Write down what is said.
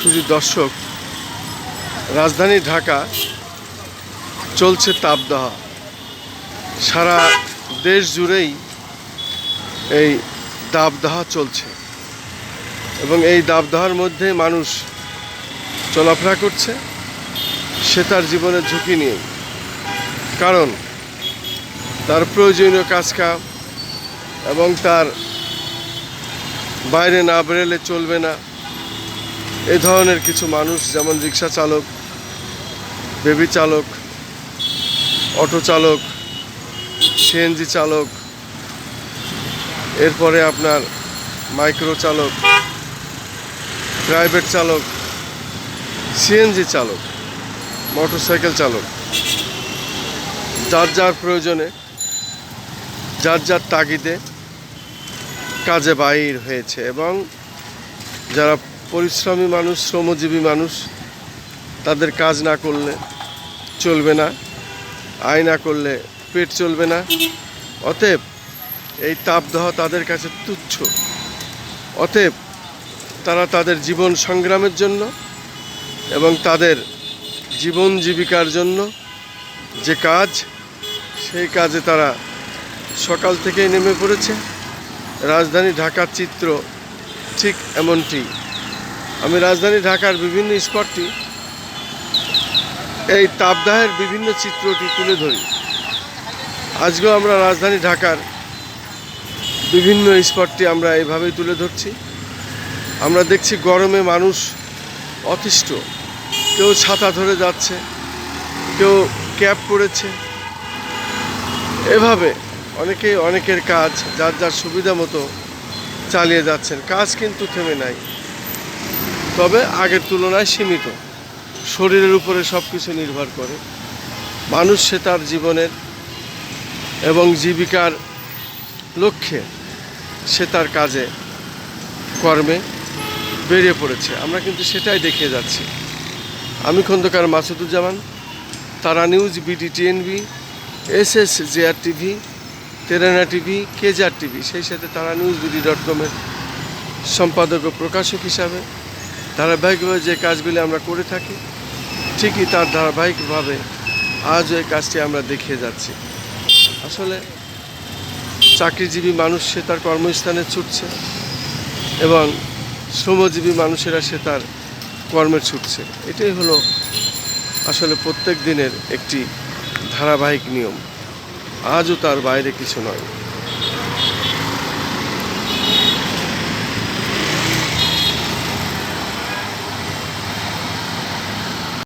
শুধু দর্শক, রাজধানী ঢাকা চলছে তাপদাহ। সারা দেশ জুড়েই এই দাবদাহ চলছে এবং এই দাবদাহার মধ্যে মানুষ চলাফেরা করছে, সে তার জীবনের ঝুঁকি নিয়ে। কারণ তার প্রয়োজনীয় কাজ কাম এবং তার বাইরে না বেরোলে চলবে না। এই ধরনের কিছু মানুষ, যেমন রিক্সা চালক, বেবি চালক, অটো চালক, সিএনজি চালক, এরপরে আপনার মাইক্রো চালক, প্রাইভেট চালক, সিএনজি চালক, মোটরসাইকেল চালক। যার যার প্রয়োজনে, যার যার তাগিদে কাজে বাইর হয়েছে এবং যারা পরিশ্রমী মানুষ, শ্রমজীবী মানুষ, তাদের কাজ না করলে চলবে না, আয় না করলে পেট চলবে না। অতএব এই তাপদাহ তাদের কাছে তুচ্ছ। অতএব তারা তাদের জীবন সংগ্রামের জন্য এবং তাদের জীবন জীবিকার জন্য যে কাজ, সেই কাজে তারা সকাল থেকেই নেমে পড়েছে। রাজধানী ঢাকার চিত্র ঠিক এমনটি। আমি রাজধানী ঢাকার বিভিন্ন স্পটটি এই তাপদাহের বিভিন্ন চিত্রটি তুলে ধরি। আজকেও আমরা রাজধানী ঢাকার বিভিন্ন স্পটটি আমরা এইভাবেই তুলে ধরছি। আমরা দেখছি গরমে মানুষ অতিষ্ঠ। কেউ ছাতা ধরে যাচ্ছে, কেউ ক্যাব পরেছে। এভাবে অনেকেই অনেকের কাজ, যার যার সুবিধা মতো চালিয়ে যাচ্ছেন। কাজ কিন্তু থেমে নাই। তবে আগের তুলনায় সীমিত। শরীরের উপরে সব কিছু নির্ভর করে। মানুষ সে তার জীবনের এবং জীবিকার লক্ষ্যে সে তার কাজে, কর্মে বেরিয়ে পড়েছে। আমরা কিন্তু সেটাই দেখিয়ে যাচ্ছি। আমি Khandakar Masuduzzaman, Tara news BD TNB S S JR TV Terana TV কেজার TV, সেই সাথে তারা নিউজ বিডি ডট কমের সম্পাদক ও প্রকাশক হিসাবে ধারাবাহিকভাবে যে কাজগুলি আমরা করে থাকি, ঠিকই তার ধারাবাহিকভাবে আজও এই কাজটি আমরা দেখিয়ে যাচ্ছি। আসলে চাকরিজীবী মানুষ, সে তার কর্মস্থানে ছুটছে এবং শ্রমজীবী মানুষেরা সে তার কর্মে ছুটছে। এটাই হলো আসলে প্রত্যেক দিনের একটি ধারাবাহিক নিয়ম। আজও তার বাইরে কিছু নয়।